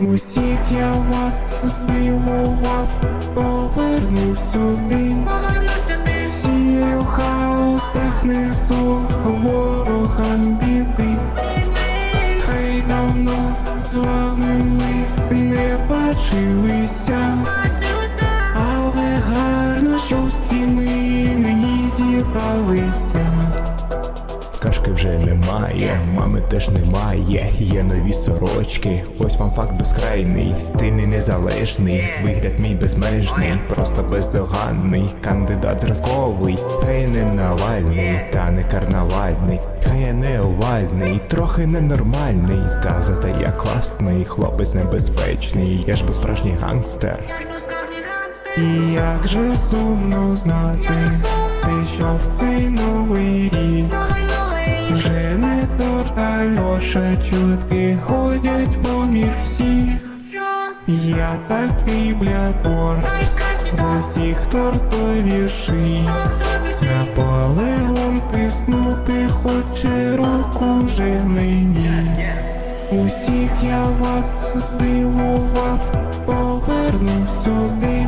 Усіх я вас здивував, поверну сюди. Сію хаос, так несу ворогам біди. Хай давно з вами ми не бачилися, але гарно, що всі ми нині зібралися. Кашки вже немає, мами теж немає, є нові сорочки. Ось вам факт безкрайний, стильний незалежний, вигляд мій безмежний, просто бездоганний, кандидат зразковий, хай не Навальний, та не карнавальний, хай я не овальний, трохи ненормальний, та зате я класний, хлопець небезпечний, я ж бо справжній гангстер. І як же сумно знати, те, що в цей новий рік Льоша чутки ходять поміж всіх. Я такий бля торт, за всіх тортовіший. Наполеон тиснути хоче руку вже мені. Усіх я вас здивував, поверну сюди.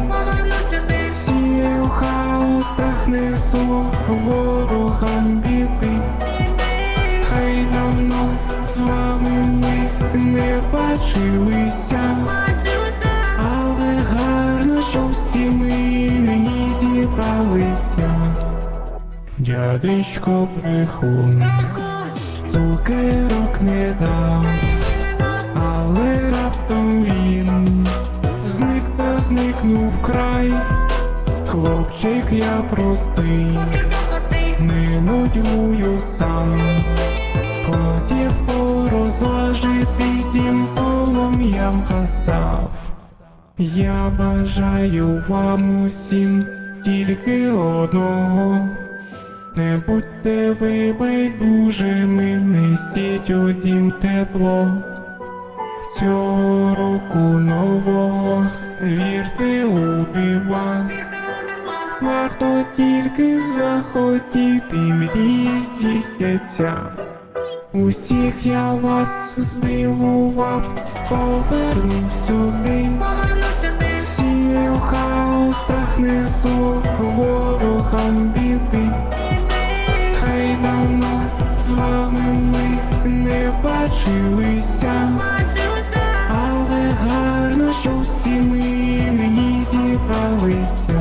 Сію хаос, так несу ворогам біди. Хай давно з вами ми не бачилися, але гарно, що всі ми нині зібралися. Дядечко брехун, цукерок не дав, але раптом він зник та зникнув край. Хлопчик я простий, не нудьгую сам. Хотів порозважити з дімполом я вгасав. Я бажаю вам усім тільки одного. Не будьте ви байдужими, несіть у дім тепло. Цього року нового вірте у дива. Варто тільки захотіти мрії здійсняться. Усіх я вас здивував, повернусь сюди, Сію хаос страх несу, ворогам біди. Хай давно з вами ми не бачилися, але гарно, що всі ми мені зібралися.